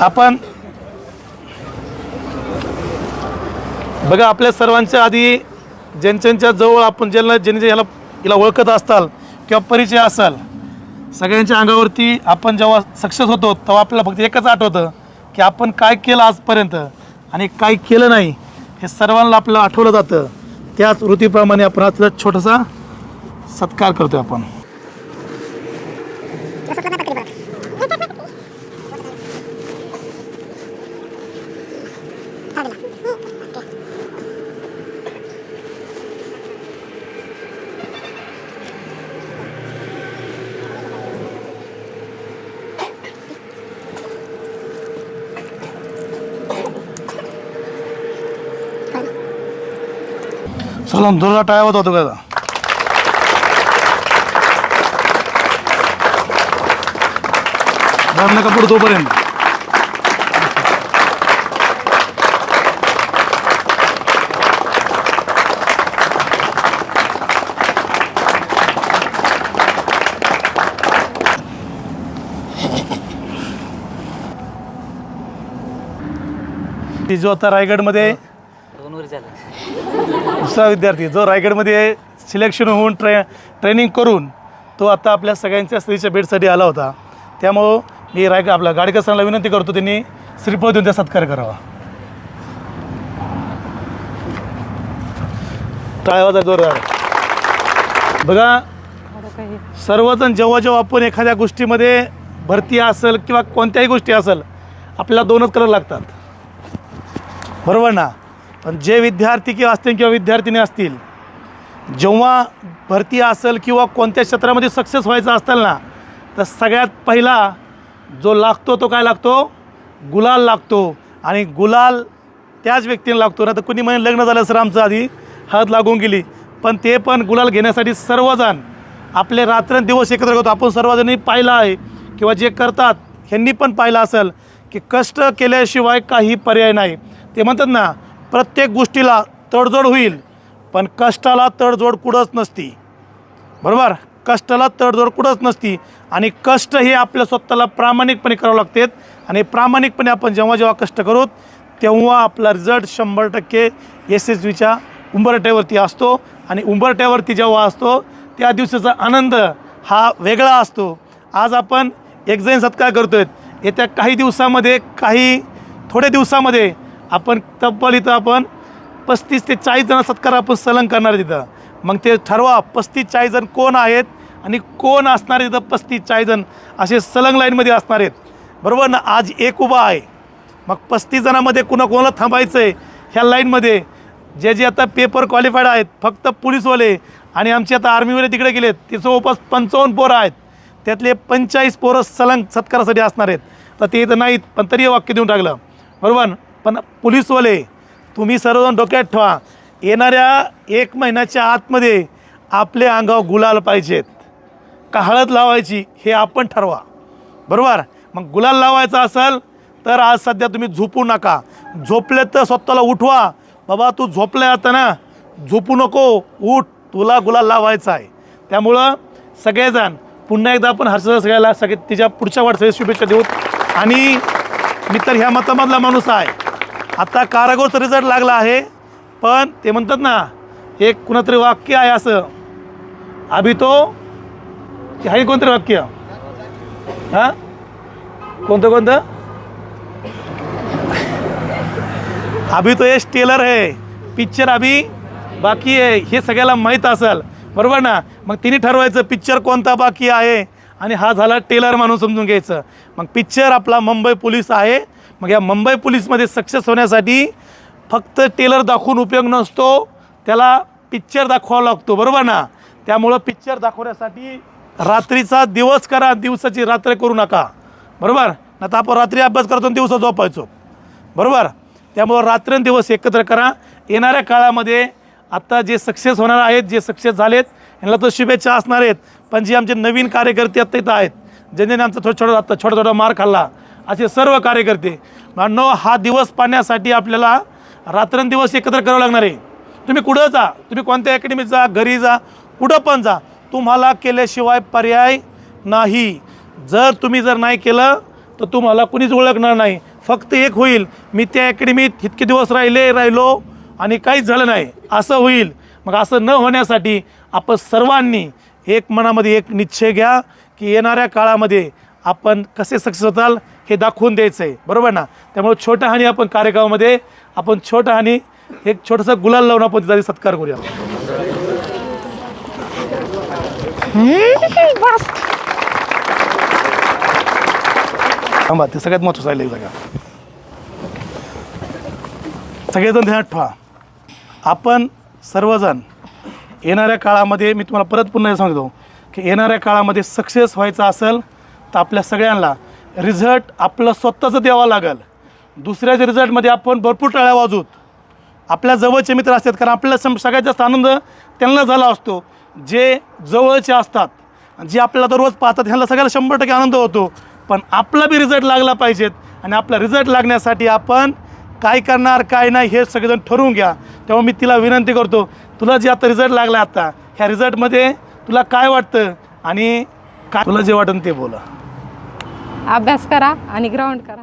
आपण बघा आपल्या सर्वांच्या आधी ज्यांच्या जवळ आपण ज्यांना ज्यांनी ह्याला हिला ओळखत असाल किंवा परिचय असाल सगळ्यांच्या अंगावरती आपण जेव्हा सक्सेस होतो तेव्हा आपल्याला फक्त एकच आठवतं की आपण काय केलं आजपर्यंत आणि काय केलं नाही हे सर्वांना आपल्याला आठवलं जातं. त्याच वृत्तीप्रमाणे आपण आज छोटासा सत्कार करतो आपण. चला दुर्गा टाळ्या होत होतो का दाब नका तोपर्यंत. ती जो आता रायगडमध्ये दोन झालं. दुसरा विद्यार्थी जो रायगडमध्ये सिलेक्शन होऊन ट्रे ट्रेनिंग करून तो आता आपल्या सगळ्यांच्या स्त्रीच्या भेटसाठी आला होता. त्यामुळं मी रायगड आपल्या गाडकर सरांना विनंती करतो त्यांनी श्रीफळ देऊन त्या सत्कार करावा. टाळ्यावाजा जोरदार. बघा सर्वजण जेव्हा जेव्हा आपण एखाद्या गोष्टीमध्ये भरती असेल किंवा कोणत्याही गोष्टी असेल आपल्याला दोनच कलर लागतात. बरोबर ना? पण जे विद्यार्थी किंवा असतील किंवा विद्यार्थिनी असतील जेव्हा भरती असेल किंवा कोणत्या क्षेत्रामध्ये सक्सेस व्हायचं असेल ना तर सगळ्यात पहिला जो लागतो तो काय लागतो? गुलाल लागतो. आणि गुलाल त्याच व्यक्तीने लागतो. ना तर कुणी म्हणे लग्न झालं सर आमचं आधी हळद लागून गेली. पण ते पण गुलाल घेण्यासाठी सर्वजण आपले रात्रंदिवस एकत्र करतो. आपण सर्वजणी पाहिलं आहे किंवा जे करतात ह्यांनी पण पाहिलं असेल की कष्ट केल्याशिवाय काही पर्याय नाही. ते म्हणतात ना प्रत्येक गोष्टीला तडजोड होईल पण कष्टाला तडजोड कुठंच नसती. बरोबर? कष्टाला तडजोड कुठंच नसती. आणि कष्ट हे आपल्या स्वतःला प्रामाणिकपणे करावं लागतात आणि प्रामाणिकपणे आपण जेव्हा जेव्हा कष्ट करू तेव्हा आपला रिझल्ट शंभर टक्के एस एस व्हीच्या उंबरट्यावरती असतो. आणि उंबरट्यावरती जेव्हा असतो त्या दिवसाचा आनंद हा वेगळा असतो. आज आपण एक जैन सत्कार करतो आहेत येत्या काही दिवसामध्ये काही थोड्या दिवसामध्ये आपण तब्बल इथं आपण पस्तीस ते चाळीस जण सत्कार आपण सलंग करणार तिथं. मग ते ठरवा पस्तीस चाळीस जण कोण आहेत आणि कोण असणार तिथं पस्तीस चाळीस जण? असे सलंग लाईनमध्ये असणार आहेत. बरोबर ना? आज एक उभा आहे. मग पस्तीस जणांमध्ये कुणा कोणाला थांबायचं आहे ह्या लाईनमध्ये जे जे आता पेपर क्वालिफाईड आहेत फक्त पोलीसवाले आणि आमचे आता आर्मीवाले तिकडे गेलेत. ते जवळपास पंचावन्न पोरं आहेत. त्यातले पंचेचाळीस पोरं सलंग सत्कारासाठी असणार आहेत. तर ते इथं नाहीत पण तरी वाक्य देऊन टाकलं. बरोबर पण पोलीसवाले तुम्ही सर्वजण डोक्यात ठेवा. येणाऱ्या एक महिन्याच्या आतमध्ये आपले अंगावर गुलाल पाहिजेत. का हळद लावायची हे आपण ठरवा. बरोबर? मग गुलाल लावायचा असेल तर आज सध्या तुम्ही झोपू नका. झोपले तर स्वतःला उठवा. बाबा तू झोपल्या आता ना? झोपू नको. उठ. तुला गुलाल लावायचा आहे. त्यामुळं सगळेजण पुन्हा एकदा आपण हर्षदा सगळ्याला सगळे तिच्या पुढच्या वाटसाठी शुभेच्छा देऊत आणि मी तर ह्या मतामधला माणूस आहे. आता कारागोरचा रिझल्ट लागला आहे. पण ते म्हणतात ना एक कुणातरी वाक्य आहे असं. अभि तो की आहे कोणतरी वाक्य? हां? कोणतं कोणतं? अभि तो यश टेलर आहे. पिक्चर अभि बाकी आहे. हे सगळ्याला माहीत असेल. बरोबर ना? मग तिने ठरवायचं पिक्चर कोणता बाकी आहे? आणि हा झाला टेलर म्हणून समजून घ्यायचं. मग पिक्चर आपला मुंबई पोलीस आहे. मग या मुंबई पोलीसमध्ये सक्सेस होण्यासाठी फक्त टेलर दाखवून उपयोग नसतो त्याला पिक्चर दाखवावा लागतो बरोबर ना? त्यामुळं पिक्चर दाखवण्यासाठी रात्रीचा दिवस करा दिवसाची रात्र करू नका बरोबर? ना तर आपण रात्री अभ्यास करतो आणि दिवसा झोपायचो बरोबर? त्यामुळं रात्रंदिवस एकत्र करा. येणाऱ्या काळामध्ये आत्ता जे सक्सेस होणार आहेत जे सक्सेस झालेत यांना तर शुभेच्छा असणार आहेत. पण जे आमचे नवीन कार्यकर्ते आत्ता इथं आहेत ज्यांनी आमचा थोडं छोटा आत्ता छोटा छोटा मार खाल्ला असे सर्व कार्यकर्ते मानव हा दिवस पाहण्यासाठी आपल्याला रात्रंदिवस एकत्र करावं लागणार आहे. तुम्ही कुठं जा तुम्ही कोणत्या अकॅडमीत जा घरी जा कुठं पण जा तुम्हाला केल्याशिवाय पर्याय नाही. जर तुम्ही जर नाही केलं तर तुम्हाला कुणीच ओळखणार नाही. फक्त एक होईल मी त्या अकॅडमीत इतके दिवस राहिले राहिलो आणि काहीच झालं नाही. असं होईल. मग असं न होण्यासाठी आपण सर्वांनी एक मनामध्ये एक निश्चय घ्या की येणाऱ्या काळामध्ये आपण कसे सक्सेस होताल हे दाखवून द्यायचं आहे बरोबर ना? त्यामुळे छोट्या हानी आपण कार्यक्रमामध्ये आपण छोट्या हानी एक छोटासा गुलाल लावून आपण त्याचा सत्कार करूया. थांबा ते सगळ्यात महत्त्वाचं राहिलं सगळं सगळेजण ध्यानात ठेवा. आपण सर्वजण येणाऱ्या काळामध्ये मी तुम्हाला परत पुन्हा हे सांगतो की येणाऱ्या काळामध्ये सक्सेस व्हायचं असेल तर आपल्या सगळ्यांना रिझल्ट आपलं स्वतःचं द्यावं लागेल. दुसऱ्याच्या रिझल्टमध्ये आपण भरपूर टाळ्या वाजूत आपल्या जवळचे मित्र असतात कारण आपल्याला सम सगळ्यात जास्त आनंद त्यांना झाला असतो. जे जवळचे असतात जे आपल्याला दररोज पाहतात ह्यांना सगळ्याला शंभर टक्के आनंद होतो. पण आपला बी रिझल्ट लागला पाहिजेत आणि आपला रिझल्ट लागण्यासाठी आपण काय करणार काय नाही हे सगळेजण ठरवून घ्या. तेव्हा मी तिला विनंती करतो तुला जे आता रिझल्ट लागला आता ह्या रिझल्टमध्ये तुला काय वाटतं आणि काय तुला जे वाटतं ते बोला. अभ्यास करा आणि ग्राउंड करा.